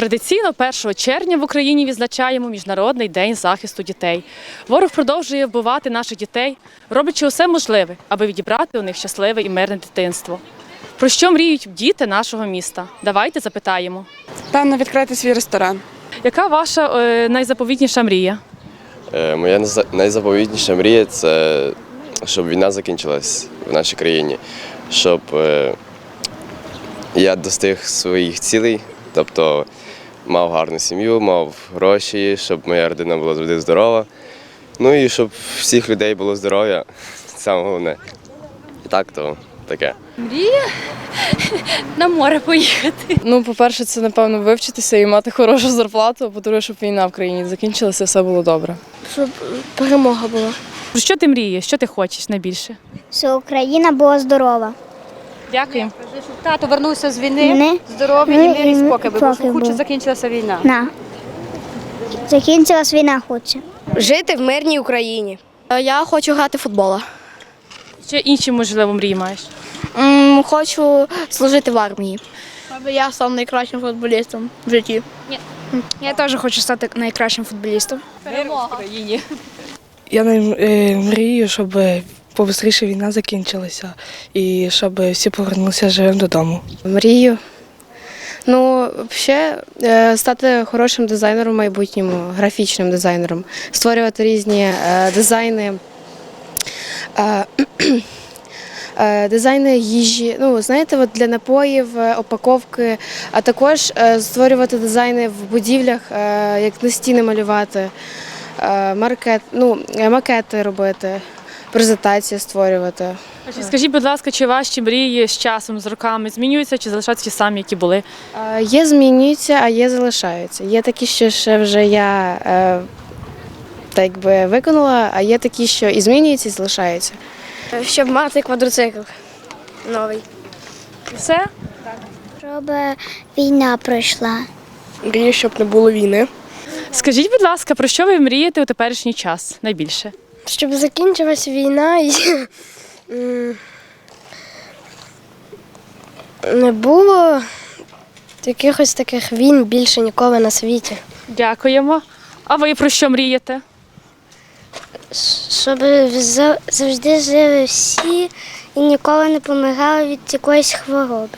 Традиційно 1 червня в Україні відзначаємо Міжнародний день захисту дітей. Ворог продовжує вбивати наших дітей, роблячи усе можливе, аби відібрати у них щасливе і мирне дитинство. Про що мріють діти нашого міста? Давайте запитаємо. Певно, відкрити свій ресторан. Яка ваша е, найзаповітніша мрія? Е, Моя найза- найзаповітніша мрія це щоб війна закінчилась в нашій країні, щоб е, я достиг своїх цілей, тобто мав гарну сім'ю, мав гроші, щоб моя родина була завжди здорова. Ну і щоб всіх людей було здоров'я, саме головне. І так, то таке. Мрія на море поїхати. Ну, по-перше, це напевно вивчитися і мати хорошу зарплату, а по-друге, щоб війна в країні закінчилася, все було добре. Щоб перемога була. Про що ти мрієш? Що ти хочеш найбільше? Щоб Україна була здорова. Дякую. Щоб тато вернувся з війни, здоровий Ну, і мир і спокій, бо хоче закінчилася війна. На. Закінчилась війна хоче. Жити в мирній Україні. Я хочу грати в футбола. Ще інші, можливо, мрії маєш? Хочу служити в армії. Аби я став найкращим футболістом в житті. Я теж хочу стати найкращим футболістом. Я най- е, мрію, щоб побыстріше війна закінчилася і щоб всі повернулися живим додому. Мрію. Ну, взагалі, е, стати хорошим дизайнером в майбутньому, графічним дизайнером, створювати різні е, дизайни. е, Дизайни їжі, ну знаєте, от для напоїв, упаковки, а також створювати дизайни в будівлях, як на стіни малювати, маркет, ну, макети робити, презентації створювати. А чи скажіть, будь ласка, чи ваші мрії з часом, з роками змінюються, чи залишаються ті самі, які були? Е, Є змінюються, а є залишаються. Є такі, що ще вже я е, так би виконала, а є такі, що і змінюються, і залишаються. Щоб мати квадроцикл новий. Все? Щоб війна пройшла. Мрію, щоб не було війни. Скажіть, будь ласка, про що ви мрієте у теперішній час найбільше? Щоб закінчилась війна і не було якихось таких війн більше ніколи на світі. Дякуємо. А ви про що мрієте? Щоб за- завжди жили всі і ніколи не помирали від якоїсь хвороби.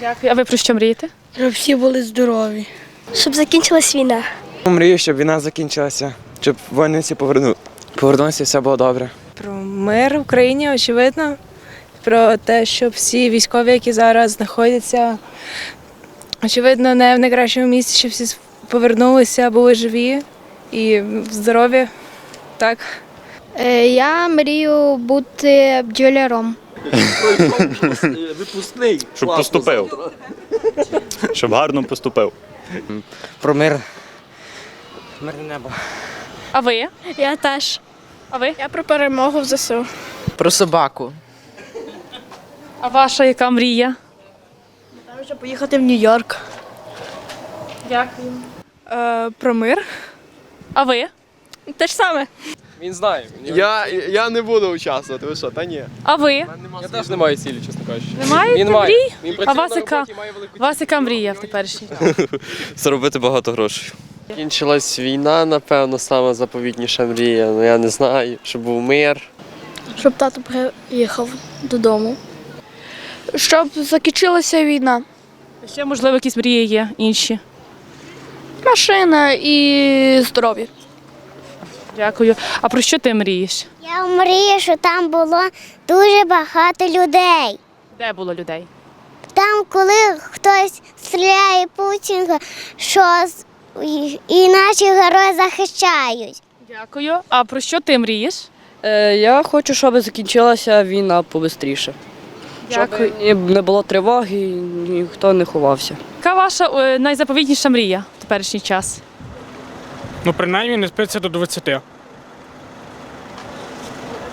Дякую. А ви про що мрієте? Щоб всі були здорові. Щоб закінчилась війна. Мрію, щоб війна закінчилася, щоб воїни всі поверну... повернулися, і все було добре. Про мир в Україні, очевидно. Про те, щоб всі військові, які зараз знаходяться, очевидно, не в найкращому місці, щоб всі повернулися, були живі і здорові. Так. Е, Я мрію бути бджоляром. Щоб поступив. Щоб гарно поступив. Про мир. Мирне небо. А ви? Я теж. А ви? Я про перемогу в ЗСУ. Про собаку. А ваша яка мрія? Щоб поїхати в Нью-Йорк. Дякую. Е, про мир. А ви? Те ж саме. Він знає. Я, я не буду участвувати, ви що, та ні. А ви? Я теж не маю цілі, чесно кажучи. Не маєте Він має. мрій? Він А вас на яка? роботі, має велику Вас яка мрія в теперішній? Заробити багато грошей. Кінчилась війна, напевно, саме заповітніша мрія. Ну я не знаю, щоб був мир. Щоб тато приїхав додому. Щоб закінчилася війна. Ще, можливо, якісь мрії є інші. Машина і здоров'я. Дякую. А про що ти мрієш? Я мрію, що там було дуже багато людей. Де було людей? Там, коли хтось стріляє Путінга, що з- і- наші герої захищають. Дякую. А про що ти мрієш? Е, я хочу, щоб закінчилася війна побистріше. Дякую. Щоб не було тривоги, і ніхто не ховався. Яка ваша е, найзаповітніша мрія в теперішній час? Ну, принаймні, не спиться до 20.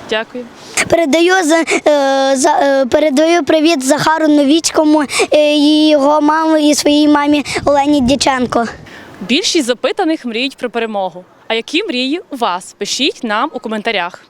Дякую. Передаю за, е, за е, передаю привіт Захару Новіцькому е, і його мамі і своїй мамі Олені Дяченко. Більшість запитаних мріють про перемогу. А які мрії у вас? Пишіть нам у коментарях.